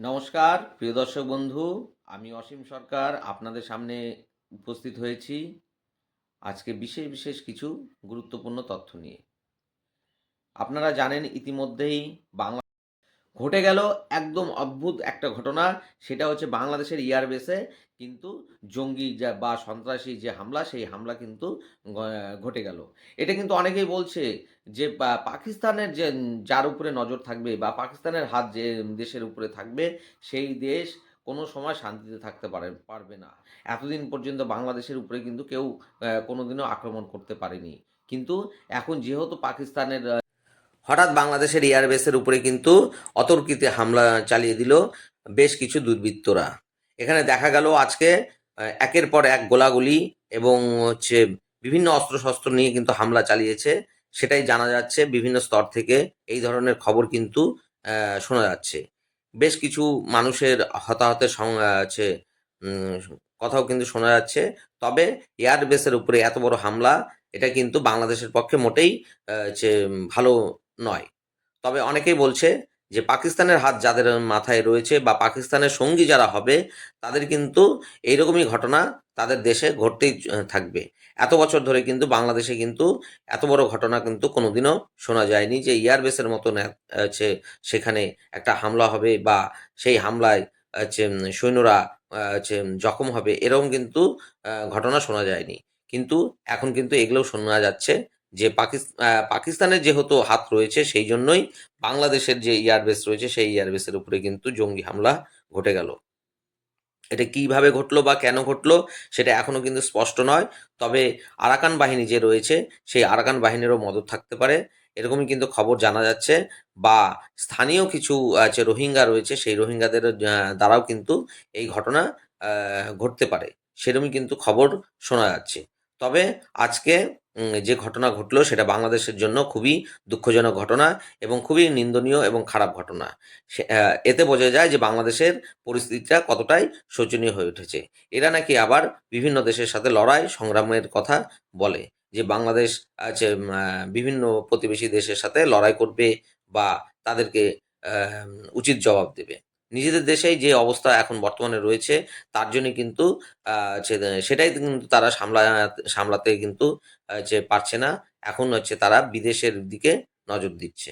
নমস্কার, প্রিয় দর্শক বন্ধু, আমি অসীম সরকার, আপনাদের সামনে উপস্থিত হয়েছি আজকে বিশেষ বিশেষ কিছু গুরুত্বপূর্ণ তথ্য নিয়ে। আপনারা জানেন ইতিমধ্যেই বাংলা ঘটে গেল একদম অদ্ভুত একটা ঘটনা, সেটা হচ্ছে বাংলাদেশের এয়ারবেসে কিন্তু জঙ্গি যা বা সন্ত্রাসী যে হামলা, সেই হামলা কিন্তু ঘটে গেল। এটা কিন্তু অনেকেই বলছে যে পাকিস্তানের যে যার উপরে নজর থাকবে বা, পাকিস্তানের হাত যে দেশের উপরে থাকবে, সেই দেশ কোনো সময় শান্তিতে থাকতে পারে, পারবে না। এতদিন পর্যন্ত বাংলাদেশের উপরে কিন্তু কেউ কোনোদিনও আক্রমণ করতে পারেনি। কিন্তু এখন যেহেতু পাকিস্তানের হঠাৎ বাংলাদেশের এয়ারবেসের উপরে কিন্তু অতর্কিতে হামলা চালিয়ে দিল বেশ কিছু দুর্বৃত্তরা। এখানে দেখা গেল আজকে একের পর এক গোলাগুলি এবং হচ্ছে বিভিন্ন অস্ত্রশস্ত্র নিয়ে কিন্তু হামলা চালিয়েছে। সেটাই জানা যাচ্ছে, বিভিন্ন স্তর থেকে এই ধরনের খবর কিন্তু শোনা যাচ্ছে। বেশ কিছু মানুষের হতাহতের আছে কথাও কিন্তু শোনা যাচ্ছে। তবে এয়ারবেসের উপরে এত বড় হামলা, এটা কিন্তু বাংলাদেশের পক্ষে মোটেই ভালো নয়। তবে অনেকেই বলছে যে পাকিস্তানের হাত যাদের মাথায় রয়েছে বা পাকিস্তানের সঙ্গী যারা হবে, তাদের কিন্তু এইরকমই ঘটনা তাদের দেশে ঘটতেই থাকবে। এত বছর ধরে কিন্তু বাংলাদেশে কিন্তু এত বড় ঘটনা কিন্তু কোনোদিনও শোনা যায়নি যে এয়ারবেসের মতন হচ্ছে সেখানে একটা হামলা হবে বা সেই হামলায় হচ্ছে সৈন্যরা হচ্ছে জখম হবে এরকম কিন্তু ঘটনা শোনা যায়নি। কিন্তু এখন কিন্তু এগুলোও শোনা যাচ্ছে যে পাকিস্তান পাকিস্তানের যেহেতু হাত রয়েছে সেই জন্যই বাংলাদেশের যে এয়ারবেস রয়েছে সেই এয়ারবেসের উপরে কিন্তু জঙ্গি হামলা ঘটে গেল। এটা কীভাবে ঘটলো বা কেন ঘটলো সেটা এখনও কিন্তু স্পষ্ট নয়। তবে আরাকান বাহিনী যে রয়েছে, সেই আরাকান বাহিনীরও মদত থাকতে পারে। এরকমই কিন্তু খবর জানা যাচ্ছে বা স্থানীয় কিছু যে রোহিঙ্গা রয়েছে, সেই রোহিঙ্গাদের দ্বারাও কিন্তু এই ঘটনা ঘটতে পারে। সেরকমই কিন্তু খবর শোনা যাচ্ছে। তবে আজকে যে ঘটনা ঘটলো সেটা বাংলাদেশের জন্য খুবই দুঃখজনক ঘটনা এবং খুবই নিন্দনীয় এবং খারাপ ঘটনা। এতে বোঝা যায় যে বাংলাদেশের পরিস্থিতিটা কতটাই শোচনীয় হয়ে উঠেছে। এরা নাকি আবার বিভিন্ন দেশের সাথে লড়াই, সংগ্রামের কথা বলে যে বাংলাদেশ আছে বিভিন্ন প্রতিবেশী দেশের সাথে লড়াই করবে বা তাদেরকে উচিত জবাব দেবে। নিজেদের দেশেই যে অবস্থা এখন বর্তমানে রয়েছে, তার জন্য কিন্তু সেটাই কিন্তু তারা সামলা সামলাতে কিন্তু যে পারছে না। এখন হচ্ছে তারা বিদেশের দিকে নজর দিচ্ছে।